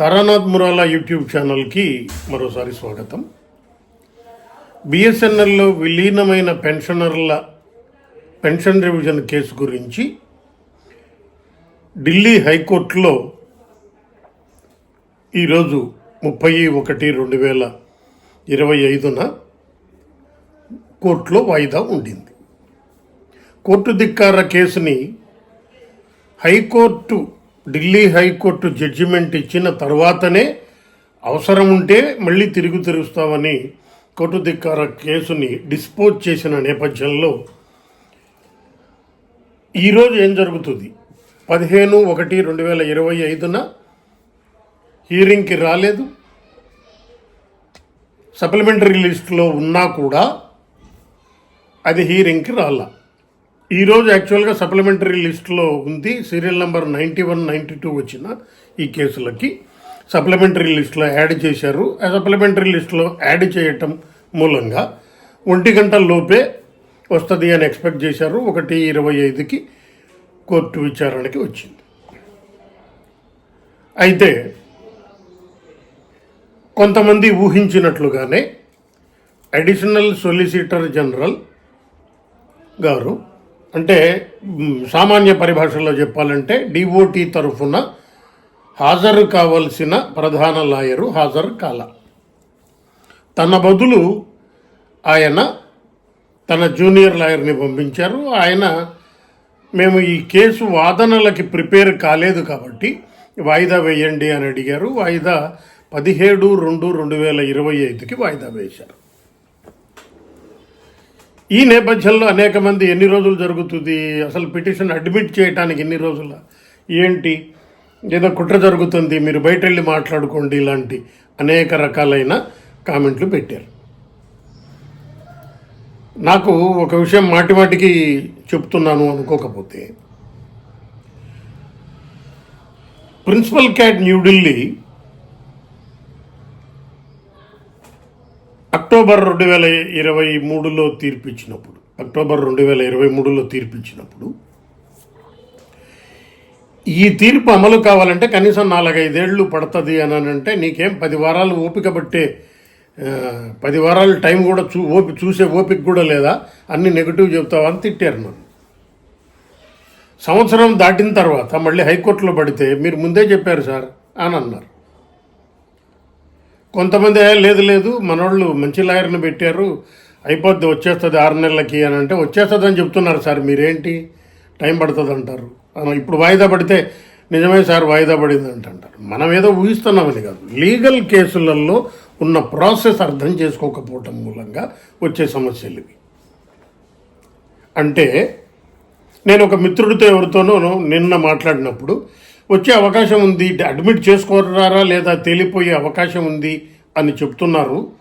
Taranath మురాలా YouTube ఛానల్కి మరోసారి స్వాగతం. బిఎస్ఎన్ఎల్లో విలీనమైన పెన్షనర్ల పెన్షన్ రివిజన్ కేసు గురించి ఢిల్లీ హైకోర్టులో ఈరోజు ముప్పై ఒకటి రెండు వేల ఇరవై ఐదున కోర్టులో వాయిదా ఉండింది. కోర్టు ధిక్కార కేసుని హైకోర్టు ఢిల్లీ హైకోర్టు జడ్జిమెంట్ ఇచ్చిన తర్వాతనే అవసరం ఉంటే మళ్ళీ తిరుగు తెరుస్తామని కోర్టు ధిక్కార కేసుని డిస్పోజ్ చేసిన నేపథ్యంలో ఈరోజు ఏం జరుగుతుంది? పదిహేను ఒకటి రెండు వేల ఇరవై ఐదున హీరింగ్కి రాలేదు. సప్లిమెంటరీ లిస్టులో ఉన్నా కూడా అది హీరింగ్కి రాలా. ఈరోజు యాక్చువల్గా సప్లిమెంటరీ లిస్టులో ఉంది serial number ninety one ninety two వచ్చిన ఈ కేసులకి. సప్లిమెంటరీ లిస్టులో యాడ్ చేశారు. ఆ సప్లిమెంటరీ లిస్టులో యాడ్ చేయటం మూలంగా ఒంటి గంటల్లోపే వస్తుంది అని ఎక్స్పెక్ట్ చేశారు. ఒకటి ఇరవై ఐదుకి కోర్టు విచారణకి వచ్చింది. అయితే కొంతమంది ఊహించినట్లుగానే అడిషనల్ సొలిసిటర్ జనరల్ గారు అంటే సామాన్య పరిభాషలో చెప్పాలంటే డిఓటి తరఫున హాజరు కావలసిన ప్రధాన లాయరు హాజరు కాల. తన బదులు ఆయన తన జూనియర్ లాయర్ని పంపించారు. ఆయన మేము ఈ కేసు వాదనలకి ప్రిపేర్ కాలేదు కాబట్టి వాయిదా వేయండి అని అడిగారు. వాయిదా పదిహేడు రెండు రెండు వేల ఇరవై ఐదుకి వాయిదా వేశారు. ఈ నేపథ్యంలో అనేక మంది ఎన్ని రోజులు జరుగుతుంది? అసలు పిటిషన్ అడ్మిట్ చేయడానికి ఎన్ని రోజుల? ఏంటి? ఏదో కుట్ర జరుగుతుంది. మీరు బయట వెళ్ళి మాట్లాడుకోండి ఇలాంటి అనేక రకాలైన కామెంట్లు పెట్టారు. నాకు ఒక విషయం మాటిమాటికి చెప్తున్నాను అనుకోకపోతే. ప్రిన్సిపల్ క్యాట్ న్యూఢిల్లీ అక్టోబర్ రెండు వేల ఇరవై మూడులో తీర్పిచ్చినప్పుడు అక్టోబర్ రెండు వేల ఇరవై మూడులో తీర్పిచ్చినప్పుడు ఈ తీర్పు అమలు కావాలంటే కనీసం నాలుగైదేళ్ళు పడుతుంది అని అంటే నీకేం పది వారాలు ఓపిక పట్టే పది వారాలు టైం కూడా చూ ఓపి చూసే ఓపిక కూడా లేదా? అన్ని నెగిటివ్ చెప్తావా అని తిట్టారు నన్ను. సంవత్సరం దాటిన తర్వాత మళ్ళీ హైకోర్టులో పడితే మీరు ముందే చెప్పారు సార్ అని అన్నారు. కొంతమంది లేదు లేదు మనోళ్ళు మంచి లాయర్ని పెట్టారు అయిపోద్ది వచ్చేస్తుంది ఆరు నెలలకి అని అంటే వచ్చేస్తుంది అని చెప్తున్నారు సార్ మీరేంటి? టైం పడుతుంది అంటారు ఇప్పుడు వాయిదా పడితే నిజమే సార్ వాయిదా పడింది అంటారు మనం ఏదో ఊహిస్తున్నామని కాదు. లీగల్ కేసులలో ఉన్న ప్రాసెస్ అర్థం చేసుకోకపోవటం మూలంగా వచ్చే సమస్యలు ఇవి. అంటే నేను ఒక మిత్రుడితో ఎవరితోనూ నిన్న మాట్లాడినప్పుడు వచ్చే అవకాశం ఉంది అడ్మిట్ చేసుకోరారా లేదా తేలిపోయే అవకాశం ఉంది అని చెప్తున్నారు.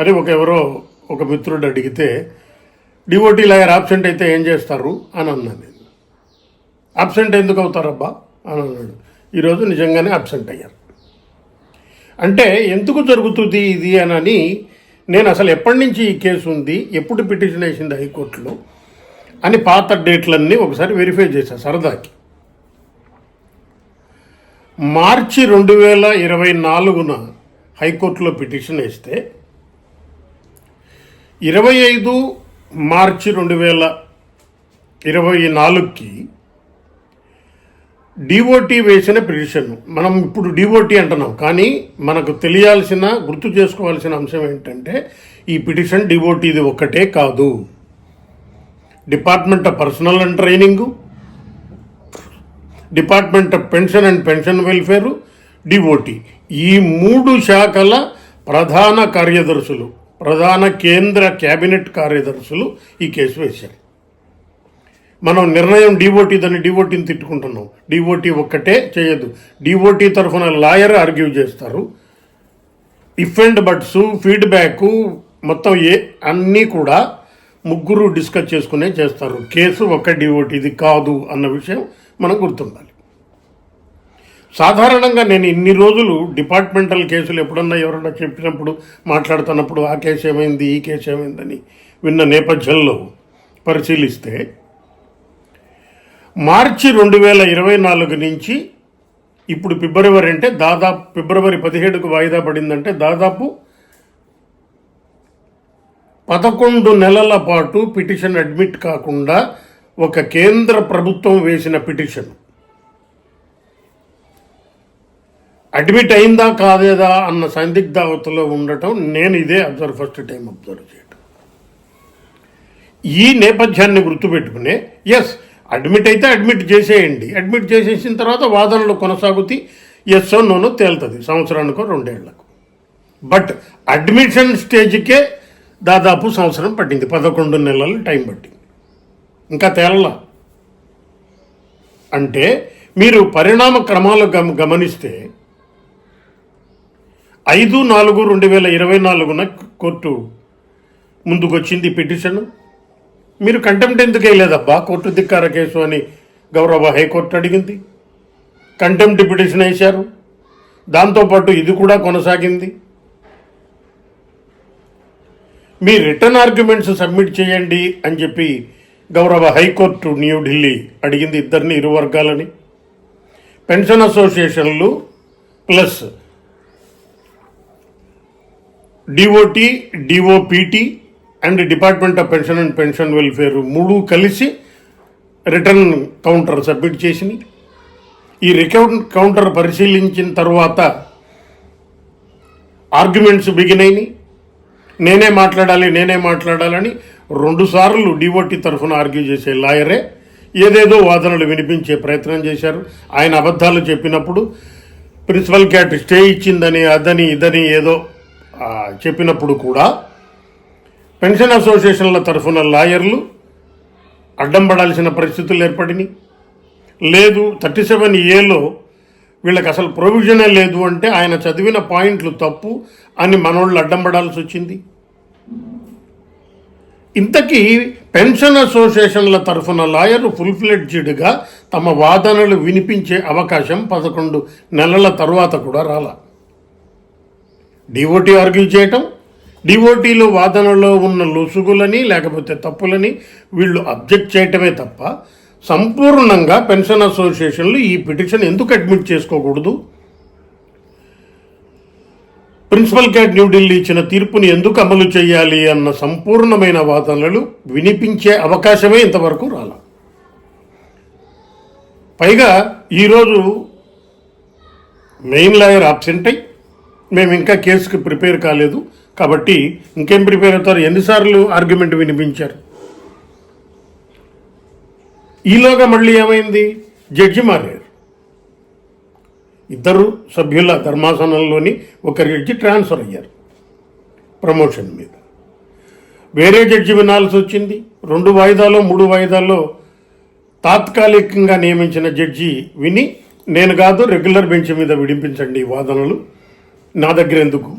అని ఒక ఎవరో ఒక మిత్రుడు అడిగితే డివోటీ లాయర్ ఆబ్సెంట్ అయితే ఏం చేస్తారు? అని అన్నాను నేను. ఆబ్సెంట్ ఎందుకు అవుతారబ్బా? అని అన్నాడు. ఈరోజు నిజంగానే అబ్సెంట్ అయ్యారు. అంటే ఎందుకు జరుగుతుంది ఇది అని నేను అసలు ఎప్పటి నుంచి ఈ కేసు ఉంది ఎప్పుడు పిటిషన్ వేసింది హైకోర్టులో అని పాత డేట్లన్నీ ఒకసారి వెరిఫై చేశాను సరదాకి. మార్చి రెండు వేల ఇరవై నాలుగున హైకోర్టులో పిటిషన్ వేస్తే ఇరవై ఐదు మార్చి రెండు వేల ఇరవై నాలుగుకి డిఓటీ వేసిన పిటిషన్ మనం ఇప్పుడు డిఓటీ అంటున్నాం కానీ మనకు తెలియాల్సిన గుర్తు చేసుకోవాల్సిన అంశం ఏంటంటే ఈ పిటిషన్ డిఓటీది ఒక్కటే కాదు. Department of personnel and training department of pension and pension welfare DOT. ఈ మూడు శాఖల ప్రధాన కార్యదర్శులు ప్రధాన కేంద్ర కేబినెట్ కార్యదర్శులు ఈ కేసు వేశారు. మనం నిర్ణయం డిఓటీదని డిఓటీని తిట్టుకుంటున్నాం. డిఓటీ ఒక్కటే చేయదు. డిఓటీ తరఫున లాయర్ ఆర్గ్యూ చేస్తారు. ఇఫ్ అండ్ బట్స్ ఫీడ్బ్యాక్ మొత్తం ఏ అన్నీ కూడా ముగ్గురు డిస్కస్ చేసుకునే చేస్తారు. కేసు ఒక్క డిఓటీది కాదు అన్న విషయం మనం గుర్తుండాలి. సాధారణంగా నేను ఇన్ని రోజులు డిపార్ట్మెంటల్ కేసులు ఎప్పుడన్నా ఎవరన్నా చెప్పినప్పుడు మాట్లాడుతున్నప్పుడు ఆ కేసు ఏమైంది ఈ కేసు ఏమైందని విన్న నేపథ్యంలో పరిశీలిస్తే మార్చి రెండు వేల ఇరవై నాలుగు నుంచి ఇప్పుడు ఫిబ్రవరి అంటే దాదాపు ఫిబ్రవరి పదిహేడుకు వాయిదా పడిందంటే దాదాపు పదకొండు నెలల పాటు పిటిషన్ అడ్మిట్ కాకుండా ఒక కేంద్ర ప్రభుత్వం వేసిన పిటిషన్. అడ్మిట్ అయిందా కాదేదా అన్న సందిగ్ధావతలో ఉండటం నేను ఇదే అబ్జర్వ్ ఫస్ట్ టైం అబ్జర్వ్ చేయటం. ఈ నేపథ్యాన్ని గుర్తుపెట్టుకునే ఎస్ అడ్మిట్ అయితే అడ్మిట్ చేసేయండి. అడ్మిట్ చేసేసిన తర్వాత వాదనలు కొనసాగుతీ ఎస్ నోనో తేలుతుంది సంవత్సరానికో రెండేళ్ళకు. బట్ అడ్మిషన్ స్టేజ్కే దాదాపు సంవత్సరం పట్టింది పదకొండు నెలలు టైం పట్టింది. ఇంకా తేలలా? అంటే మీరు పరిణామ క్రమాలు గమ గమనిస్తే ఐదు నాలుగు రెండు వేల ఇరవై నాలుగున కోర్టు ముందుకొచ్చింది పిటిషన్. మీరు కంటెంప్ట్ ఎందుకు వేయలేదబ్బా? కోర్టు ధిక్కార కేసు అని గౌరవ హైకోర్టు అడిగింది. కంటెంప్ట్ పిటిషన్ వేశారు. దాంతోపాటు ఇది కూడా కొనసాగింది. మీ రిటర్న్ ఆర్గ్యుమెంట్స్ సబ్మిట్ చేయండి అని చెప్పి గౌరవ హైకోర్టు న్యూఢిల్లీ అడిగింది ఇద్దరిని ఇరు వర్గాలని. Pension అసోసియేషన్లు plus DOT DOPT and department of pension and pension welfare మూడు కలిసి రిటర్న్ కౌంటర్ సబ్మిట్ చేసింది ఈ రికౌంట్ కౌంటర్ పరిశీలించిన తర్వాత ఆర్గ్యుమెంట్స్ బిగిన్ అయినాయి నేనే మాట్లాడాలి నేనే మాట్లాడాలని రెండుసార్లు డివోటీ తరఫున ఆర్గ్యూ చేసే లాయరే ఏదేదో వాదనలు వినిపించే ప్రయత్నం చేశారు. ఆయన అబద్ధాలు చెప్పినప్పుడు ప్రిన్సిపల్ క్యాట్ స్టే ఇచ్చిందని అదని ఇదని ఏదో చెప్పినప్పుడు కూడా పెన్షన్ అసోసియేషన్ల తరఫున లాయర్లు అడ్డం పడాల్సిన పరిస్థితులు ఏర్పడినాయి. లేదు థర్టీ సెవెన్ ఏలో వీళ్ళకి అసలు ప్రొవిజనే లేదు అంటే ఆయన చదివిన పాయింట్లు తప్పు అని మనోళ్ళు అడ్డం పడాల్సి వచ్చింది. ఇంతకీ పెన్షన్ అసోసియేషన్ల తరఫున లాయరు ఫుల్ ఫ్లెడ్జ్డ్గా తమ వాదనలు వినిపించే అవకాశం పదకొండు నెలల తరువాత కూడా రాల. డిఓటి ఆర్గ్యూ చేయటం డిఓటీలో వాదనలో ఉన్న లొసుగులని లేకపోతే తప్పులని వీళ్ళు అబ్జెక్ట్ చేయటమే తప్ప సంపూర్ణంగా పెన్షన్ అసోసియేషన్లు ఈ పిటిషన్ ఎందుకు అడ్మిట్ చేసుకోకూడదు? ప్రిన్సిపల్ క్యాట్ న్యూఢిల్లీ ఇచ్చిన తీర్పుని ఎందుకు అమలు చేయాలి అన్న సంపూర్ణమైన వాదనలు వినిపించే అవకాశమే ఇంతవరకు రాల. పైగా ఈరోజు మెయిన్ లాయర్ ఆబ్సెంట్ అయి మేము ఇంకా కేసుకి ప్రిపేర్ కాలేదు కాబట్టి ఇంకేం ప్రిపేర్ అవుతారు? ఎన్నిసార్లు ఆర్గ్యుమెంట్ వినిపించారు? ఈలోగా మళ్ళీ ఏమైంది? జడ్జి మారే ఇద్దరు సభ్యుల ధర్మాసనంలోని ఒకరి జడ్జి ట్రాన్స్ఫర్ అయ్యారు ప్రమోషన్ మీద. వేరే జడ్జి వినాల్సి వచ్చింది. రెండు వాయిదాలో మూడు వాయిదాల్లో తాత్కాలికంగా నియమించిన జడ్జి విని నేను కాదు రెగ్యులర్ బెంచ్ మీద విడిపించండి వాదనలు నా దగ్గర ఎందుకు?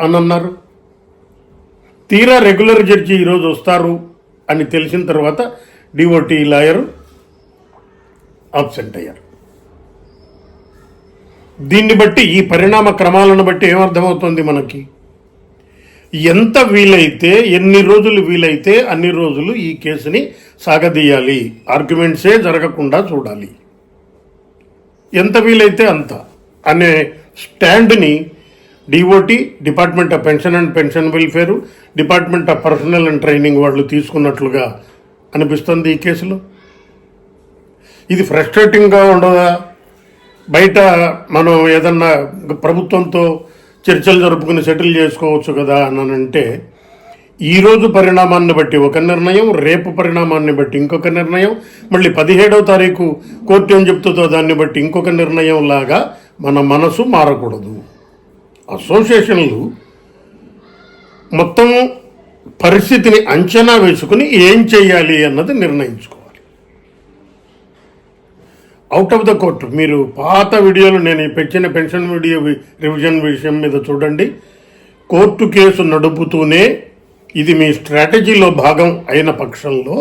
అని అన్నారు. తీరా రెగ్యులర్ జడ్జి ఈరోజు వస్తారు అని తెలిసిన తర్వాత డిఓటి లాయరు అబ్సెంట్ అయ్యారు. దీన్ని బట్టి ఈ పరిణామ క్రమాలను బట్టి ఏమర్థమవుతుంది మనకి? ఎంత వీలైతే ఎన్ని రోజులు వీలైతే అన్ని రోజులు ఈ కేసుని సాగదీయాలి? ఆర్గ్యుమెంట్సే జరగకుండా చూడాలి. ఎంత వీలైతే అంత అనే స్టాండ్ని DOT department of pension and pension welfare department of personnel and training వాళ్ళు తీసుకున్నట్లుగా అనిపిస్తుంది ఈ కేసులో. ఇది ఫ్రస్ట్రేటింగ్గా ఉండదా? బయట మనం ఏదన్నా ప్రభుత్వంతో చర్చలు జరుపుకుని సెటిల్ చేసుకోవచ్చు కదా అని అంటే ఈరోజు పరిణామాన్ని బట్టి ఒక నిర్ణయం రేపు పరిణామాన్ని బట్టి ఇంకొక నిర్ణయం మళ్ళీ పదిహేడవ తారీఖు కోర్టు ఏం చెప్తుందో దాన్ని బట్టి ఇంకొక నిర్ణయం లాగా మన మనసు మారకూడదు. అసోసియేషన్లు మొత్తం పరిస్థితిని అంచనా వేసుకుని ఏం చేయాలి అన్నది నిర్ణయించుకో. అవుట్ ఆఫ్ ద కోర్టు మీరు పాత వీడియోలు నేను పెట్టిన పెన్షన్ వీడియో వి- రివిజన్ విషయం మీద చూడండి. కోర్టు కేసు నడుపుతూనే ఇది మీ స్ట్రాటజీలో భాగం అయిన పక్షంలో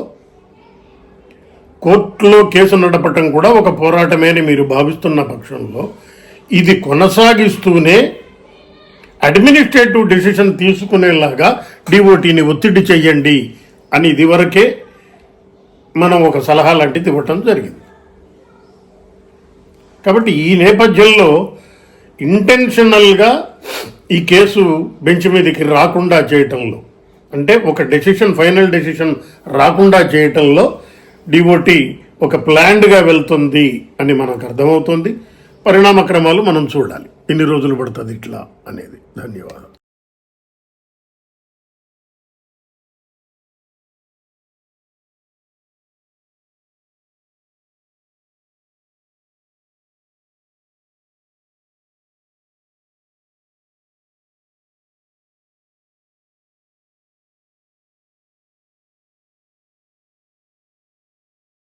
కోర్టులో కేసు నడపటం కూడా ఒక పోరాటమే అని మీరు భావిస్తున్న పక్షంలో ఇది కొనసాగిస్తూనే అడ్మినిస్ట్రేటివ్ డెసిషన్ తీసుకునేలాగా డిఓటీని ఒత్తిడి చేయండి అని ఇదివరకే మనం ఒక సలహా లాంటిది ఇవ్వటం జరిగింది. కాబట్టి ఈ నేపథ్యంలో ఇంటెన్షనల్గా ఈ కేసు బెంచ్ మీదకి రాకుండా చేయటంలో అంటే ఒక డెసిషన్ ఫైనల్ డెసిషన్ రాకుండా చేయటంలో డిఓటి ఒక ప్లాన్డ్గా వెళ్తుంది అని మనకు అర్థమవుతుంది. పరిణామ క్రమాలు మనం చూడాలి. ఎన్ని రోజులు పడుతుంది ఇట్లా అనేది. ధన్యవాదాలు.